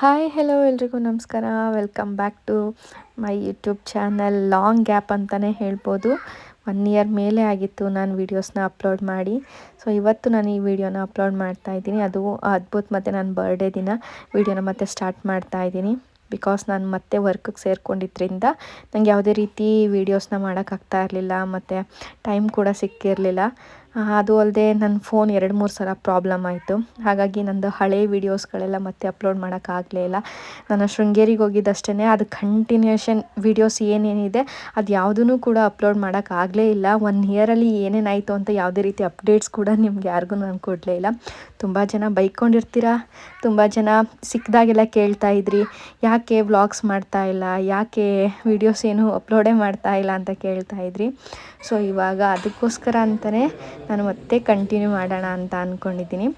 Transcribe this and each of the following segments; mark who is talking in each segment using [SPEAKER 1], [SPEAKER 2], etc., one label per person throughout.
[SPEAKER 1] hi hello ಎಲ್ರಿಗೂ ನಮಸ್ಕಾರ. Welcome back to my YouTube channel long gap ಅಂತಲೇ ಹೇಳ್ಬೋದು. ಒನ್ ಇಯರ್ ಮೇಲೆ ಆಗಿತ್ತು ನಾನು ವೀಡಿಯೋಸ್ನ ಅಪ್ಲೋಡ್ ಮಾಡಿ. ಸೊ ಇವತ್ತು ನಾನು ಈ ವಿಡಿಯೋನ ಅಪ್ಲೋಡ್ ಮಾಡ್ತಾ ಇದ್ದೀನಿ. ಅದು ಅದ್ಭುತ ಮತ್ತು ನಾನು ಬರ್ಡೇ ದಿನ. ವೀಡಿಯೋನ ಮತ್ತೆ ಸ್ಟಾರ್ಟ್ ಮಾಡ್ತಾ ಇದ್ದೀನಿ. ಬಿಕಾಸ್ ನಾನು ಮತ್ತೆ ವರ್ಕಿಗೆ ಸೇರಿಕೊಂಡಿದ್ರಿಂದ ನನಗೆ ಯಾವುದೇ ರೀತಿ ವೀಡಿಯೋಸ್ನ ಮಾಡೋಕ್ಕಾಗ್ತಾ ಇರಲಿಲ್ಲ, ಮತ್ತು ಟೈಮ್ ಕೂಡ ಸಿಕ್ಕಿರಲಿಲ್ಲ. ಅದು ಅಲ್ಲದೆ ನನ್ನ ಫೋನ್ ಎರಡು ಮೂರು ಸಲ ಪ್ರಾಬ್ಲಮ್ ಆಯಿತು. ಹಾಗಾಗಿ ನಂದು ಹಳೆ ವೀಡಿಯೋಸ್ಗಳೆಲ್ಲ ಮತ್ತೆ ಅಪ್ಲೋಡ್ ಮಾಡೋಕ್ಕಾಗಲೇ ಇಲ್ಲ. ನಾನು ಶೃಂಗೇರಿಗೆ ಹೋಗಿದ್ದಷ್ಟೇ ಅದು ಕಂಟಿನ್ಯೂಷನ್ ವೀಡಿಯೋಸ್ ಏನೇನಿದೆ ಅದು ಯಾವುದೂ ಕೂಡ ಅಪ್ಲೋಡ್ ಮಾಡೋಕ್ಕಾಗಲೇ ಇಲ್ಲ. ಒನ್ ಇಯರಲ್ಲಿ ಏನೇನಾಯಿತು ಅಂತ ಯಾವುದೇ ರೀತಿ ಅಪ್ಡೇಟ್ಸ್ ಕೂಡ ನಿಮ್ಗೆ ಯಾರಿಗೂ ನಾನು ಕೊಡಲೇ ಇಲ್ಲ. ತುಂಬ ಜನ ಬೈಕೊಂಡಿರ್ತೀರ? ತುಂಬ ಜನ ಸಿಕ್ಕಿದಾಗೆಲ್ಲ ಕೇಳ್ತಾ ಇದ್ರಿ, ಯಾಕೆ ವ್ಲಾಗ್ಸ್ ಮಾಡ್ತಾ ಇಲ್ಲ, ಯಾಕೆ ವೀಡಿಯೋಸ್ ಏನು ಅಪ್ಲೋಡೇ ಮಾಡ್ತಾ ಇಲ್ಲ ಅಂತ ಕೇಳ್ತಾ ಇದ್ರಿ. ಸೊ ಇವಾಗ ಅದಕ್ಕೋಸ್ಕರ ಅಂತಲೇ ನಾನು ಮತ್ತೆ ಕಂಟಿನ್ಯೂ ಮಾಡೋಣ ಅಂತ ಅಂದ್ಕೊಂಡಿದ್ದೀನಿ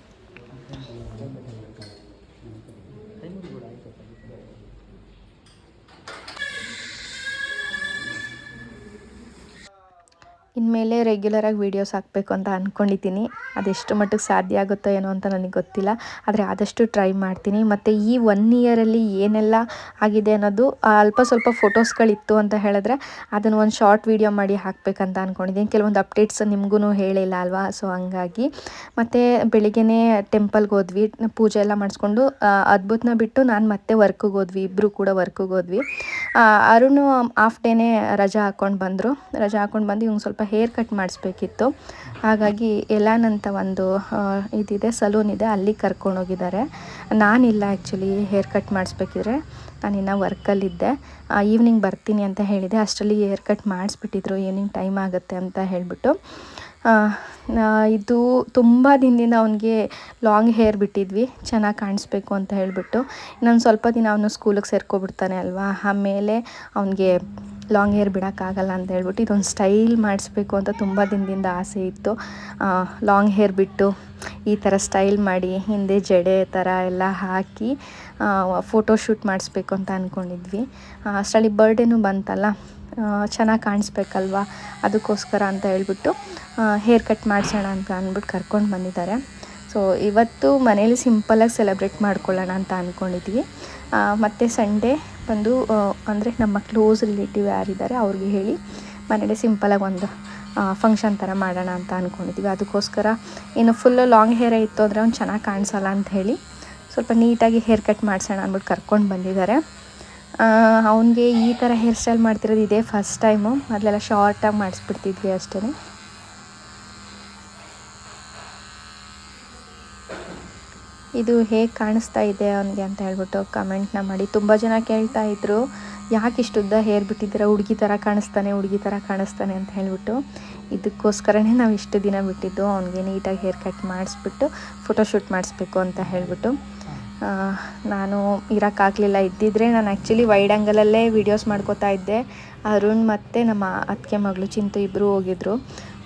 [SPEAKER 1] ಇನ್ಮೇಲೆ ರೆಗ್ಯುಲರಾಗಿ ವೀಡಿಯೋಸ್ ಹಾಕಬೇಕು ಅಂತ ಅಂದ್ಕೊಂಡಿದ್ದೀನಿ ಅದೆಷ್ಟು ಮಟ್ಟಿಗೆ ಸಾಧ್ಯ ಆಗುತ್ತೋ ಏನೋ ಅಂತ ನನಗೆ ಗೊತ್ತಿಲ್ಲ. ಆದರೆ ಆದಷ್ಟು ಟ್ರೈ ಮಾಡ್ತೀನಿ. ಮತ್ತು ಈ ಒನ್ ಇಯರಲ್ಲಿ ಏನೆಲ್ಲ ಆಗಿದೆ ಅನ್ನೋದು ಅಲ್ಪ ಸ್ವಲ್ಪ ಫೋಟೋಸ್ಗಳಿತ್ತು ಅಂತ ಹೇಳಿದ್ರೆ ಅದನ್ನು ಒಂದು ಶಾರ್ಟ್ ವೀಡಿಯೋ ಮಾಡಿ ಹಾಕಬೇಕಂತ ಅಂದ್ಕೊಂಡಿದ್ದೀನಿ ಕೆಲವೊಂದು ಅಪ್ಡೇಟ್ಸ್ ನಿಮಗೂ ಹೇಳಿಲ್ಲ ಅಲ್ವಾ? ಸೊ ಹಂಗಾಗಿ. ಮತ್ತು ಬೆಳಿಗ್ಗೆ ಟೆಂಪಲ್ಗೆ ಹೋದ್ವಿ. ಪೂಜೆ ಎಲ್ಲ ಮಾಡಿಸ್ಕೊಂಡು ಅದ್ಭುತನ ಬಿಟ್ಟು ನಾನು ಮತ್ತೆ ವರ್ಕಿಗೆ ಹೋದ್ವಿ. ಇಬ್ಬರು ಕೂಡ ವರ್ಕಿಗೆ ಹೋದ್ವಿ. ಅರುಣ್ ಹಾಫ್ ಡೇನೇ ರಜಾ ಹಾಕ್ಕೊಂಡು ಬಂದರು. ರಜಾ ಹಾಕ್ಕೊಂಡು ಬಂದು ಇವ್ನು ಸ್ವಲ್ಪ ಕಟ್ ಮಾಡಿಸ್ಬೇಕಿತ್ತು. ಹಾಗಾಗಿ ಎಲ್ಲಾನಂತ ಒಂದು ಇದಿದೆ, ಸಲೂನ್ ಇದೆ, ಅಲ್ಲಿ ಕರ್ಕೊಂಡೋಗಿದ್ದಾರೆ ನಾನಿಲ್ಲ ಆ್ಯಕ್ಚುಲಿ ಹೇರ್ ಕಟ್ ಮಾಡಿಸ್ಬೇಕಿದ್ರೆ. ನಾನಿನ್ನು ವರ್ಕಲ್ಲಿದ್ದೆ. ಈವ್ನಿಂಗ್ ಬರ್ತೀನಿ ಅಂತ ಹೇಳಿದೆ. ಅಷ್ಟರಲ್ಲಿ ಹೇರ್ ಕಟ್ ಮಾಡಿಸ್ಬಿಟ್ಟಿದ್ರು. ಈವ್ನಿಂಗ್ ಟೈಮ್ ಆಗುತ್ತೆ ಅಂತ ಹೇಳಿಬಿಟ್ಟು. ಇದು ತುಂಬ ದಿನದಿಂದ ಅವನಿಗೆ ಲಾಂಗ್ ಹೇರ್ ಬಿಟ್ಟಿದ್ವಿ. ಚೆನ್ನಾಗಿ ಕಾಣಿಸ್ಬೇಕು ಅಂತ ಹೇಳಿಬಿಟ್ಟು. ಇನ್ನೊಂದು ಸ್ವಲ್ಪ ದಿನ ಅವನು ಸ್ಕೂಲಿಗೆ ಸೇರ್ಕೊಬಿಡ್ತಾನೆ ಅಲ್ವಾ? ಆಮೇಲೆ ಅವನಿಗೆ ಲಾಂಗ್ ಹೇರ್ ಬಿಡೋಕ್ಕಾಗಲ್ಲ ಅಂತ ಹೇಳ್ಬಿಟ್ಟು ಇದೊಂದು ಸ್ಟೈಲ್ ಮಾಡಿಸ್ಬೇಕು ಅಂತ ತುಂಬ ದಿನದಿಂದ ಆಸೆ ಇತ್ತು. ಲಾಂಗ್ ಹೇರ್ ಬಿಟ್ಟು ಈ ಥರ ಸ್ಟೈಲ್ ಮಾಡಿ ಹಿಂದೆ ಜಡೆ ಥರ ಎಲ್ಲ ಹಾಕಿ ಫೋಟೋ ಶೂಟ್ ಮಾಡಿಸ್ಬೇಕು ಅಂತ ಅಂದ್ಕೊಂಡಿದ್ವಿ ಅಷ್ಟರಲ್ಲಿ ಬರ್ಡೇನೂ ಬಂತಲ್ಲ ಚೆನ್ನಾಗಿ ಕಾಣಿಸ್ಬೇಕಲ್ವಾ ಅದಕ್ಕೋಸ್ಕರ ಅಂತ ಹೇಳ್ಬಿಟ್ಟು ಹೇರ್ ಕಟ್ ಮಾಡಿಸೋಣ ಅಂತ ಅಂದ್ಬಿಟ್ಟು ಕರ್ಕೊಂಡು ಬಂದಿದ್ದಾರೆ. ಸೊ, ಇವತ್ತು ಮನೇಲಿ ಸಿಂಪಲಾಗಿ ಸೆಲೆಬ್ರೇಟ್ ಮಾಡ್ಕೊಳ್ಳೋಣ ಅಂತ ಅಂದ್ಕೊಂಡಿದ್ವಿ ಮತ್ತು ಸಂಡೇ ಬಂದು ಅಂದರೆ ನಮ್ಮ ಕ್ಲೋಸ್ ರಿಲೇಟಿವ್ ಯಾರಿದ್ದಾರೆ ಅವ್ರಿಗೆ ಹೇಳಿ ಮನೇಲಿ ಸಿಂಪಲಾಗಿ ಒಂದು ಫಂಕ್ಷನ್ ಥರ ಮಾಡೋಣ ಅಂತ ಅಂದ್ಕೊಂಡಿದ್ವಿ ಅದಕ್ಕೋಸ್ಕರ ಏನು ಫುಲ್ಲು ಲಾಂಗ್ ಹೇರ್ ಇತ್ತು ಅಂದರೆ ಅವ್ನು ಚೆನ್ನಾಗಿ ಕಾಣಿಸಲ್ಲ ಅಂತ ಹೇಳಿ, ಸ್ವಲ್ಪ ನೀಟಾಗಿ ಹೇರ್ ಕಟ್ ಮಾಡಿಸೋಣ ಅಂದ್ಬಿಟ್ಟು ಕರ್ಕೊಂಡು ಬಂದಿದ್ದಾರೆ. ಅವನಿಗೆ ಈ ಥರ ಹೇರ್ ಸ್ಟೈಲ್ ಮಾಡ್ತಿರೋದು ಇದೇ ಫಸ್ಟ್ ಟೈಮು ಮೊದಲೆಲ್ಲ ಶಾರ್ಟಾಗಿ ಮಾಡಿಸ್ಬಿಡ್ತಿದ್ವಿ ಅಷ್ಟೇ ಇದು ಹೇಗೆ ಕಾಣಿಸ್ತಾ ಇದೆ ಅವನಿಗೆ ಅಂತ ಹೇಳ್ಬಿಟ್ಟು ಕಮೆಂಟ್ನ ಮಾಡಿ. ತುಂಬ ಜನ ಕೇಳ್ತಾ ಇದ್ರು, ಯಾಕೆ ಇಷ್ಟುದ್ದ ಹೇರ್ ಬಿಟ್ಟಿದ್ದೀರ, ಹುಡುಗಿ ಥರ ಕಾಣಿಸ್ತಾನೆ, ಹುಡುಗಿ ಥರ ಕಾಣಿಸ್ತಾನೆ ಅಂತ ಹೇಳ್ಬಿಟ್ಟು. ಇದಕ್ಕೋಸ್ಕರನೇ ನಾವು ಇಷ್ಟು ದಿನ ಬಿಟ್ಟಿದ್ದು, ಅವನಿಗೆ ನೀಟಾಗಿ ಹೇರ್ ಕಟ್ ಮಾಡಿಸ್ಬಿಟ್ಟು ಫೋಟೋಶೂಟ್ ಮಾಡಿಸ್ಬೇಕು ಅಂತ ಹೇಳಿಬಿಟ್ಟು. ನಾನು ಇರೋಕ್ಕಾಗಲಿಲ್ಲ ಇದ್ದಿದ್ರೆ ನಾನು ಆ್ಯಕ್ಚುಲಿ ವೈಡ್ ಆ್ಯಂಗಲಲ್ಲೇ ವೀಡಿಯೋಸ್ ಮಾಡ್ಕೋತಾ ಇದ್ದೆ. ಅರುಣ್ ಮತ್ತು ನಮ್ಮ ಅತ್ತಿಗೆ ಮಗಳು ಚಿಂತು ಇಬ್ಬರು ಹೋಗಿದ್ರು.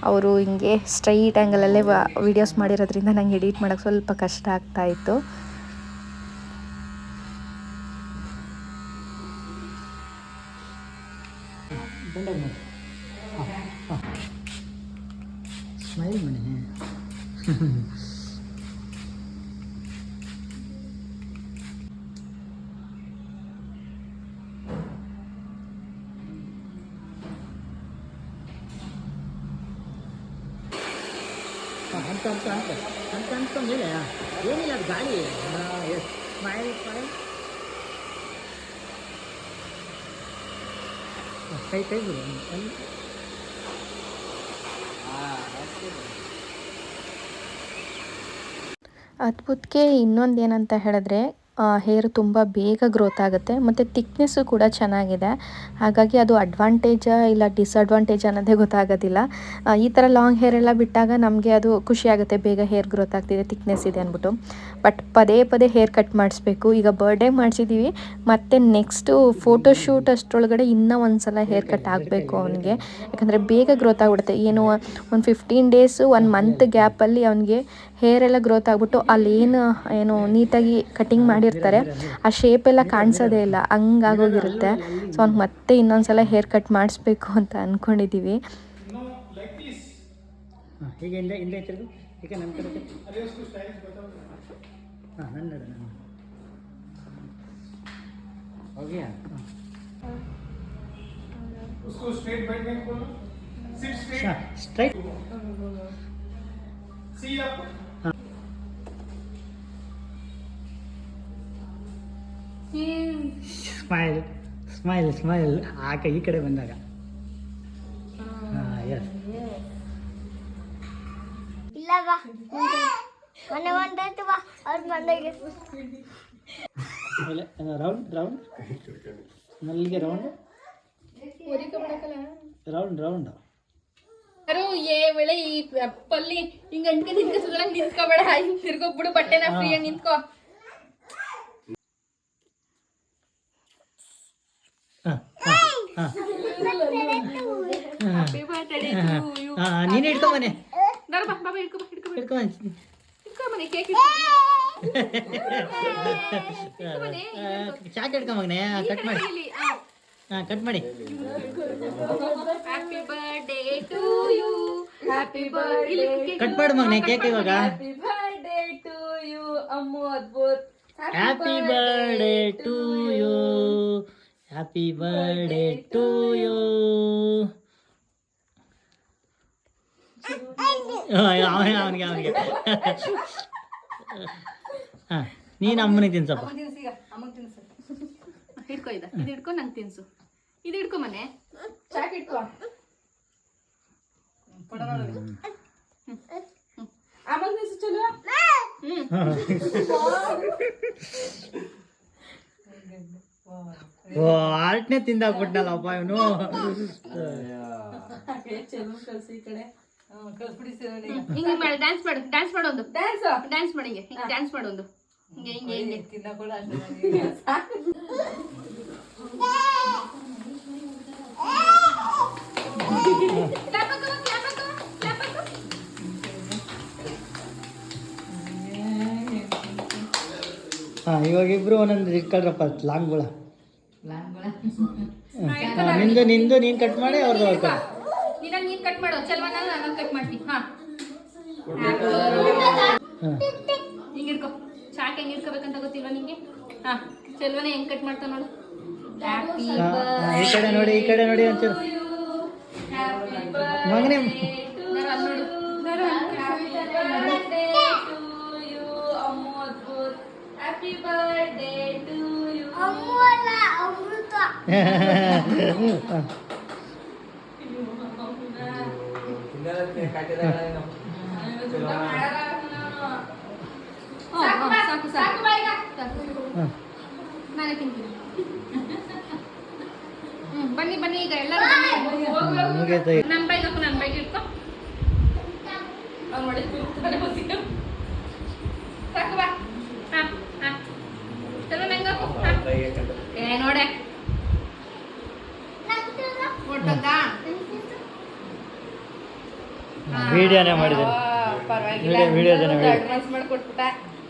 [SPEAKER 1] ಅವರು ಹಿಂಗೆ ಸ್ಟ್ರೈಟ್ ಆ್ಯಂಗಲಲ್ಲೇ ವೀಡಿಯೋಸ್ ಮಾಡಿರೋದ್ರಿಂದ ನಂಗೆ ಎಡಿಟ್ ಮಾಡೋಕ್ಕೆ ಸ್ವಲ್ಪ ಕಷ್ಟ ಆಗ್ತಾಯಿತ್ತು
[SPEAKER 2] ಸ್ಮೈಲ್ ಮಾಡಿ ಅಂತ ಅಂತ ಅಂತ. ಅಂತ ಅಂತ ಮೇಲೆ ಏನಿಲ್ಲ, ಅದು ಗಾಳಿ. ಸ್ಮೈಲ್ ಸ್ಮೈಲ್ ಕೈ ಕೈ ಬಿಡು.
[SPEAKER 1] ಅದ್ಭುತಕ್ಕೆ ಇನ್ನೊಂದು ಏನಂತ ಹೇಳಿದ್ರೆ ಹೇರ್ ತುಂಬ ಬೇಗ ಗ್ರೋತ್ ಆಗುತ್ತೆ. ಮತ್ತು ತಿಕ್ನೆಸ್ಸು ಕೂಡ ಚೆನ್ನಾಗಿದೆ. ಹಾಗಾಗಿ ಅದು ಅಡ್ವಾಂಟೇಜ ಇಲ್ಲ ಡಿಸ್ಅಡ್ವಾಂಟೇಜ್ ಅನ್ನೋದೇ ಗೊತ್ತಾಗೋದಿಲ್ಲ. ಈ ಥರ ಲಾಂಗ್ ಹೇರ್ ಎಲ್ಲ ಬಿಟ್ಟಾಗ ನಮಗೆ ಅದು ಖುಷಿ ಆಗುತ್ತೆ. ಬೇಗ ಹೇರ್ ಗ್ರೋತ್ ಆಗ್ತಿದೆ ತಿಕ್ನೆಸ್ ಇದೆ ಅಂದ್ಬಿಟ್ಟು. ಬಟ್ ಪದೇ ಪದೇ ಹೇರ್ ಕಟ್ ಮಾಡಿಸ್ಬೇಕು. ಈಗ ಬರ್ಡೇ ಮಾಡಿಸಿದ್ದೀವಿ ಮತ್ತು ನೆಕ್ಸ್ಟು ಫೋಟೋಶೂಟ್ ಅಷ್ಟರೊಳಗಡೆ ಇನ್ನೂ ಒಂದು ಸಲ ಹೇರ್ ಕಟ್ ಆಗಬೇಕು ಅವನಿಗೆ. ಯಾಕಂದರೆ ಬೇಗ ಗ್ರೋತ್ ಆಗ್ಬಿಡುತ್ತೆ. ಏನು ಒಂದು ಫಿಫ್ಟೀನ್ ಡೇಸು ಒನ್ ಮಂತ್ ಗ್ಯಾಪಲ್ಲಿ ಅವನಿಗೆ ಹೇರ್ ಎಲ್ಲ ಗ್ರೋತ್ ಆಗಿಬಿಟ್ಟು ಅಲ್ಲೇನು ಏನು ನೀಟಾಗಿ ಕಟಿಂಗ್ ಮಾಡಿರ್ತಾರೆ ಆ ಶೇಪ್ ಎಲ್ಲ ಕಾಣಿಸೋದೇ ಇಲ್ಲ. ಹಂಗಾಗೋಗಿರುತ್ತೆ. ಸೊ ಅವ್ನಿಗೆ ಮತ್ತೆ ಇನ್ನೊಂದು ಸಲ ಹೇರ್ ಕಟ್ ಮಾಡಿಸ್ಬೇಕು ಅಂತ ಅಂದ್ಕೊಂಡಿದ್ದೀವಿ
[SPEAKER 2] ಹಾಂ ಸ್ಮೈಲ್ ಸ್ಮೈಲ್ ಸ್ಮೈಲ್ ಆ ಕೈ ಈ ಕಡೆ ಬಂದಾಗ. ಹಾಂ ಎಸ್
[SPEAKER 3] ಇಲ್ಲ ಬಾ ಮನೆ ಒಂದಾಯ್ತು ಬಾ ಅವ್ರ ಮನೆಗೆ
[SPEAKER 2] ರೌಂಡ್ ರೌಂಡ್ ನಲ್ಲಿಗೆ ರೌಂಡ್ ರೌಂಡ್ ರೌಂಡ್
[SPEAKER 4] ಯಾರು ಏ ವೇಳೆ ಈ ಪಲ್ಲಿ ಹಿಂಗ ಅಂಟ್ಕೆ ನಿಂತ್ಕೊ ಸುಳ್ಳಂಗ್ ನಿಂತ್ಕೋಬೇಡ. ಹಿಂಗ್ ತಿರ್ಗೋಗ್ಬಿಡು ಬಟ್ಟೆನ ಫ್ರೀ ಆಗಿ ನಿಂತ್ಕೋ
[SPEAKER 2] ಹಾಂ ಹಾಂ ಹಾಂ ನೀನು ಹಿಡ್ಕೊಂಬನೆ
[SPEAKER 4] ಬರ ಬಾ ಬಾಬಾ ಹಿಡ್ಕೊ ಬಾ ಹಿಡ್ಕೊ ಬಾ
[SPEAKER 2] ಹಿಡ್ಕೊಂಬನೆ
[SPEAKER 4] ಹಿಡ್ಕೊ ಬನ್ನಿ ಕೇಕ್
[SPEAKER 2] ಚಾಕ್ ಹಿಡ್ಕೊಂಬನೆ ಕಟ್ ಮಾಡಿ. ಹಾ ಕಟ್ ಮಾಡಿ.
[SPEAKER 4] Happy birthday to you happy birthday
[SPEAKER 2] cut ಮಾಡು ಮಗನೆ ಕೇಕ್ ಇವಾಗ.
[SPEAKER 4] Happy birthday to you Ammu Adbhut.
[SPEAKER 2] Happy birthday to you ಅವನಿಗೆ ಅವನಿಗೆ ಅವನಿಗೆ ಹಾಂ ನೀನು ಅಮ್ಮನಿಗೆ ತಿನ್ಸಪ್ಪ.
[SPEAKER 4] ಹಿಡ್ಕೊ ಇದ ಇದು ಹಿಡ್ಕೊ ನಂಗೆ ತಿನ್ಸು. ಇದು ಹಿಡ್ಕೊ ಮನೆ. ಚಾಕ್ ಹಿಡ್ಕೊ. ಅಮ್ಮಗ್ ತಿನ್ಸು ಚಲೋ.
[SPEAKER 2] ಹ್ಞೂ ಆರ್ಟ್ನೇ ತಿಂದಾಕ್ಬಿಟ್ನಲ್ಲಪ್ಪ ಇವನು?
[SPEAKER 4] ಹಿಂಗೆ ಮಾಡಿ ಡ್ಯಾನ್ಸ್ ಮಾಡು ಡ್ಯಾನ್ಸ್ ಮಾಡೋದು ಒಂದು. ಡ್ಯಾನ್ಸ್ ಡ್ಯಾನ್ಸ್ ಮಾಡಿ ಹಿಂಗೆ ಹಿಂಗೆ ಡ್ಯಾನ್ಸ್ ಮಾಡೋದು ಒಂದು. ಹಿಂಗೆ ಹಿಂಗೆ ಹಿಂಗೆ. Clap
[SPEAKER 2] ಹಾಂ ಇವಾಗ ಇಬ್ರು ಒಂದೊಂದು ಇಟ್ಕೊಳ್ರಪ್ಪ ಲಾಂಗ್ಗಳ ನಿಂದು ನಿಂದು ನೀನು ಕಟ್ ಮಾಡಿ ಅವ್ರದ್ದು ಅವ್ರು ಕಟ್
[SPEAKER 4] ನಿನ್ನ ನೀನ್ ಕಟ್ ಮಾಡು ಚಲ್ವನ ನಾನು ಕಟ್ ಮಾಡ್ತೀನಿ ಹಾ. ಹಿಂಗೆ ಹಿಡ್ಕೊ. ಚಾಕ್ ಹೆಂಗ್ ಹಿಡ್ಕೋಬೇಕಂತ ಗೊತ್ತಿಲ್ವಾ ನಿಮಗೆ ಹಾ ಚಲ್ವನ ಹೆಂಗೆ ಕಟ್ ಮಾಡ್ತಾ ನೋಡು.
[SPEAKER 2] ಈ ಕಡೆ ನೋಡಿ ಈ ಕಡೆ ನೋಡಿ ಒಂಚೂರು ಮಗನೇ
[SPEAKER 4] happy birthday to you
[SPEAKER 3] Ammu ಅಲ್ಲ ಅಮೃತ
[SPEAKER 4] ಸಾಕು ಸಾಕು ನಾನೇ ತಿಂತೀನಿ. ಬನ್ನಿ ಬನ್ನಿ ಈಗ ಎಲ್ಲರೂ
[SPEAKER 2] ಈಗ.
[SPEAKER 4] ನನ್ನ ಬೈಕ್ ನನ್ನ ಬೈಕ್ ಇಟ್ಕೊ ಅವ್ನು ಹೊಡೆದು ಕೂಗ್ತಾನೆ ಹೊಸಿಗೆ. ಸಾಕು ಬಾ ಹಾ ಹಾ ಚಲೋ ನಂಗೆ ಹಾಕು ಹಾ. ಏ ನೋಡೆ ಹೊಡ್ತಂತ
[SPEAKER 2] ವಿಡಿಯೋನೇ ಮಾಡಿದ್ದೀನಿ.
[SPEAKER 4] ಪರವಾಗಿಲ್ಲ.
[SPEAKER 2] ವಿಡಿಯೋ ವಿಡಿಯೋದನ್ನೇ ಮಾಡಿ
[SPEAKER 4] ಅಡ್ವಾನ್ಸ್ ಮಾಡ್ಕೊಟ್ಬಿಟ್ಟ.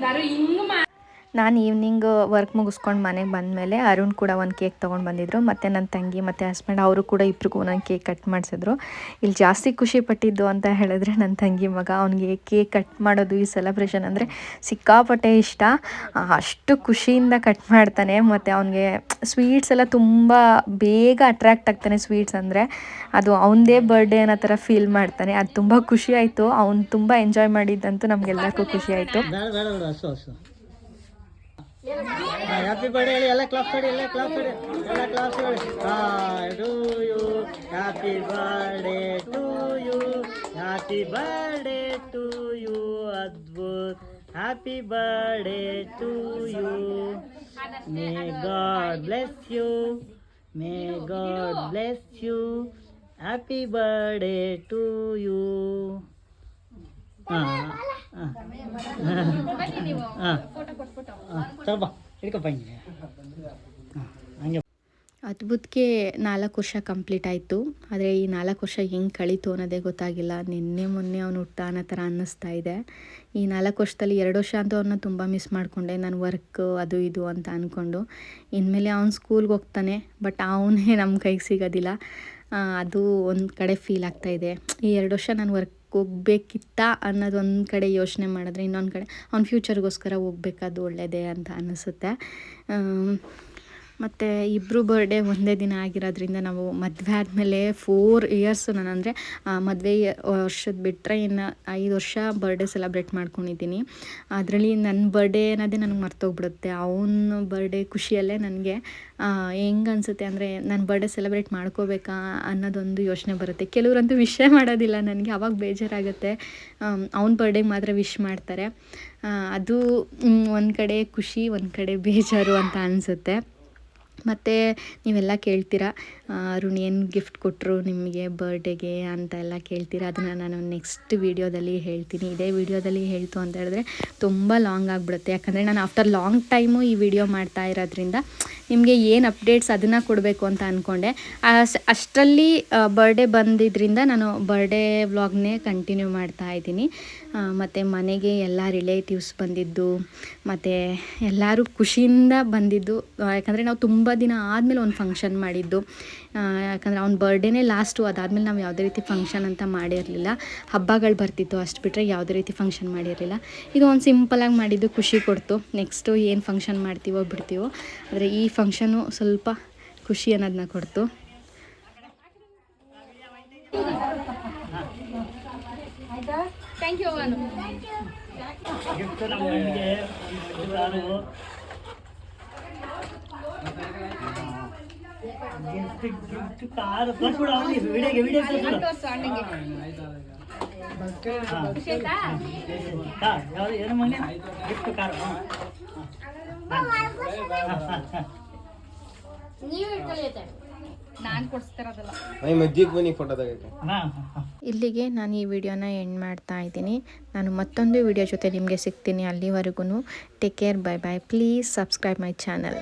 [SPEAKER 4] ನಾನು ಹಿಂಗ್
[SPEAKER 1] ನಾನು ಈವ್ನಿಂಗ್ ವರ್ಕ್ ಮುಗಿಸ್ಕೊಂಡು ಮನೆಗೆ ಬಂದಮೇಲೆ ಅರುಣ್ ಕೂಡ ಒಂದು ಕೇಕ್ ತೊಗೊಂಡು ಬಂದಿದ್ರು. ಮತ್ತು ನನ್ನ ತಂಗಿ ಮತ್ತು ಹಸ್ಬೆಂಡ್ ಅವರು ಕೂಡ ಇಬ್ರಿಗೂ ಒಂದೊಂದು ಕೇಕ್ ಕಟ್ ಮಾಡಿಸಿದ್ರು. ಇಲ್ಲಿ ಜಾಸ್ತಿ ಖುಷಿ ಪಟ್ಟಿದ್ದು ಅಂತ ಹೇಳಿದ್ರೆ ನನ್ನ ತಂಗಿ ಮಗ ಅವನಿಗೆ ಕೇಕ್ ಕಟ್ ಮಾಡೋದು ಈ ಸೆಲೆಬ್ರೇಷನ್ ಅಂದರೆ ಸಿಕ್ಕಾಪಟ್ಟೆ ಇಷ್ಟ. ಅಷ್ಟು ಖುಷಿಯಿಂದ ಕಟ್ ಮಾಡ್ತಾನೆ. ಮತ್ತು ಅವನಿಗೆ ಸ್ವೀಟ್ಸ್ ಎಲ್ಲ ತುಂಬ ಬೇಗ ಅಟ್ರ್ಯಾಕ್ಟ್ ಆಗ್ತಾನೆ ಸ್ವೀಟ್ಸ್ ಅಂದರೆ. ಅದು ಅವನದೇ ಬರ್ಡೇ ಅನ್ನೋ ಥರ ಫೀಲ್ ಮಾಡ್ತಾನೆ. ಅದು ತುಂಬ ಖುಷಿ ಆಯಿತು. ಅವ್ನು ತುಂಬ ಎಂಜಾಯ್ ಮಾಡಿದ್ದಂತೂ ನಮಗೆಲ್ಲರಿಗೂ ಖುಷಿ ಆಯಿತು
[SPEAKER 2] ಬೇಡ ಬೇಡ ಬೇಡ ಹಸು ಹಸು ಹ್ಯಾಪಿ ಬರ್ಡೇ ಹೇಳಿ ಎಲ್ಲ ಕ್ಲಾಸ್ ಹೊಡಿ ಎಲ್ಲ ಕ್ಲಾಸ್ ಹೊಡಿ ಎಲ್ಲ ಕ್ಲಾಸ್ ಹೊಡಿ to you happy birthday to you happy birthday to you Adbhut happy birthday to you may God bless you may God bless you happy birthday to you ಹಾಂ ಹಾಂ
[SPEAKER 4] ಬನ್ನಿ ನೀವು
[SPEAKER 2] ಹಾಂ
[SPEAKER 4] ಫೋಟೋ ಕೊಟ್ಬಿಟ್ಟು
[SPEAKER 1] ಅದ್ಭುತಕ್ಕೆ ನಾಲ್ಕು ವರ್ಷ ಕಂಪ್ಲೀಟ್ ಆಯಿತು. ಆದರೆ ಈ ನಾಲ್ಕು ವರ್ಷ ಹೆಂಗೆ ಕಳೀತು ಅನ್ನೋದೇ ಗೊತ್ತಾಗಿಲ್ಲ. ನಿನ್ನೆ, ಮೊನ್ನೆ ಅವನು ಹುಟ್ಟ ಅನ್ನೋ ಥರ ಅನ್ನಿಸ್ತಾ ಇದೆ. ಈ ನಾಲ್ಕು ವರ್ಷದಲ್ಲಿ ಎರಡು ವರ್ಷ ಅಂತೂ ಅವನ್ನ ತುಂಬ ಮಿಸ್ ಮಾಡಿಕೊಂಡೆ. ನಾನು ವರ್ಕ್ ಅದು ಇದು ಅಂತ ಅಂದ್ಕೊಂಡು ಇನ್ಮೇಲೆ ಅವ್ನು ಸ್ಕೂಲ್ಗೆ ಹೋಗ್ತಾನೆ ಬಟ್ ಅವನೇ ನಮ್ಮ ಕೈಗೆ ಸಿಗೋದಿಲ್ಲ. ಅದು ಒಂದು ಕಡೆ ಫೀಲ್ ಆಗ್ತಾಯಿದೆ ಈ ಎರಡು ವರ್ಷ ನಾನು ವರ್ಕ್ ಹೋಗ್ಬೇಕಿತ್ತ ಅನ್ನೋದು ಒಂದು ಕಡೆ ಯೋಚನೆ ಮಾಡಿದ್ರೆ ಇನ್ನೊಂದು ಕಡೆ ಅವ್ನ ಫ್ಯೂಚರ್ಗೋಸ್ಕರ ಹೋಗ್ಬೇಕಾದ್ದು ಒಳ್ಳೆಯದೇ ಅಂತ ಅನಿಸುತ್ತೆ. ಮತ್ತು ಇಬ್ಬರು ಬರ್ಡೇ ಒಂದೇ ದಿನ ಆಗಿರೋದ್ರಿಂದ ನಾವು ಮದುವೆ ಆದಮೇಲೆ ಫೋರ್ ಇಯರ್ಸ್ ನಾನು ಅಂದರೆ ಮದುವೆ ವರ್ಷದ ಬಿಟ್ಟರೆ ಇನ್ನು ಐದು ವರ್ಷ ಬರ್ಡೇ ಸೆಲೆಬ್ರೇಟ್ ಮಾಡ್ಕೊಂಡಿದ್ದೀನಿ. ಅದರಲ್ಲಿ ನನ್ನ ಬರ್ಡೇ ಅನ್ನೋದೇ ನನಗೆ ಮರ್ತೋಗ್ಬಿಡುತ್ತೆ. ಅವನ ಬರ್ಡೇ ಖುಷಿಯಲ್ಲೇ ನನಗೆ ಹೆಂಗೆ ಅನಿಸುತ್ತೆ ಅಂದರೆ ನನ್ನ ಬರ್ಡೇ ಸೆಲೆಬ್ರೇಟ್ ಮಾಡ್ಕೋಬೇಕಾ ಅನ್ನೋದೊಂದು ಯೋಚನೆ ಬರುತ್ತೆ. ಕೆಲವರಂತೂ ವಿಷಯ ಮಾಡೋದಿಲ್ಲ ನನಗೆ, ಅವಾಗ ಬೇಜಾರಾಗುತ್ತೆ. ಅವನ ಬರ್ಡೇಗೆ ಮಾತ್ರ ವಿಶ್ ಮಾಡ್ತಾರೆ. ಅದು ಒಂದು ಕಡೆ ಖುಷಿ, ಒಂದು ಕಡೆ ಬೇಜಾರು ಅಂತ ಅನಿಸುತ್ತೆ. ಮತ್ತು ನೀವೆಲ್ಲ ಕೇಳ್ತೀರಾ ಅರುಣ್ ಏನು ಗಿಫ್ಟ್ ಕೊಟ್ಟರು ನಿಮಗೆ ಬರ್ಡೇಗೆ ಅಂತ ಎಲ್ಲ ಕೇಳ್ತೀರಾ, ಅದನ್ನು ನಾನು ನೆಕ್ಸ್ಟ್ ವೀಡಿಯೋದಲ್ಲಿ ಹೇಳ್ತೀನಿ. ಇದೇ ವೀಡಿಯೋದಲ್ಲಿ ಹೇಳ್ತು ಅಂತ ಹೇಳಿದ್ರೆ ತುಂಬ ಲಾಂಗ್ ಆಗಿಬಿಡುತ್ತೆ. ಯಾಕಂದರೆ ನಾನು ಆಫ್ಟರ್ ಲಾಂಗ್ ಟೈಮು ಈ ವಿಡಿಯೋ ಮಾಡ್ತಾ ಇರೋದ್ರಿಂದ ನಿಮಗೆ ಏನು ಅಪ್ಡೇಟ್ಸ್ ಅದನ್ನು ಕೊಡಬೇಕು ಅಂತ ಅಂದ್ಕೊಂಡೆ ಅಷ್ಟರಲ್ಲಿ ಬರ್ಡೇ ಬಂದಿದ್ದರಿಂದ ನಾನು ಬರ್ಡೇ ವ್ಲಾಗ್ನೇ ಕಂಟಿನ್ಯೂ ಮಾಡ್ತಾ ಇದ್ದೀನಿ. ಮತ್ತು ಮನೆಗೆ ಎಲ್ಲ ರಿಲೇಟಿವ್ಸ್ ಬಂದಿದ್ದು, ಮತ್ತು ಎಲ್ಲರೂ ಖುಷಿಯಿಂದ ಬಂದಿದ್ದು ಯಾಕಂದರೆ ನಾವು ತುಂಬ ದಿನ ಆದಮೇಲೆ ಒಂದು ಫಂಕ್ಷನ್ ಮಾಡಿದ್ದು. ಯಾಕಂದರೆ ಅವ್ನ ಬರ್ಡೇನೇ ಲಾಸ್ಟು ಅದಾದಮೇಲೆ ನಾವು ಯಾವುದೇ ರೀತಿ ಫಂಕ್ಷನ್ ಅಂತ ಮಾಡಿರಲಿಲ್ಲ. ಹಬ್ಬಗಳು ಬರ್ತಿತ್ತು ಅಷ್ಟು ಬಿಟ್ಟರೆ ಯಾವುದೇ ರೀತಿ ಫಂಕ್ಷನ್ ಮಾಡಿರಲಿಲ್ಲ. ಇದು ಒಂದು ಸಿಂಪಲಾಗಿ ಮಾಡಿದ್ದು ಖುಷಿ ಕೊಡ್ತು. ನೆಕ್ಸ್ಟು ಏನು ಫಂಕ್ಷನ್ ಮಾಡ್ತೀವೋ ಬಿಡ್ತೀವೋ ಆದರೆ ಈ ಫಂಕ್ಷನು ಸ್ವಲ್ಪ ಖುಷಿ ಅನ್ನೋದನ್ನ ಕೊಡ್ತು.
[SPEAKER 4] ಥ್ಯಾಂಕ್ ಯು
[SPEAKER 1] ಇಲ್ಲಿಗೆ ನಾನು ಈ ವಿಡಿಯೋನ ಎಂಡ್ ಮಾಡ್ತಾ ಇದ್ದೀನಿ. ನಾನು ಮತ್ತೊಂದು ವಿಡಿಯೋ ಜೊತೆ ನಿಮಗೆ ಸಿಗ್ತೀನಿ ಅಲ್ಲಿವರೆಗೂ take care bye bye please subscribe my channel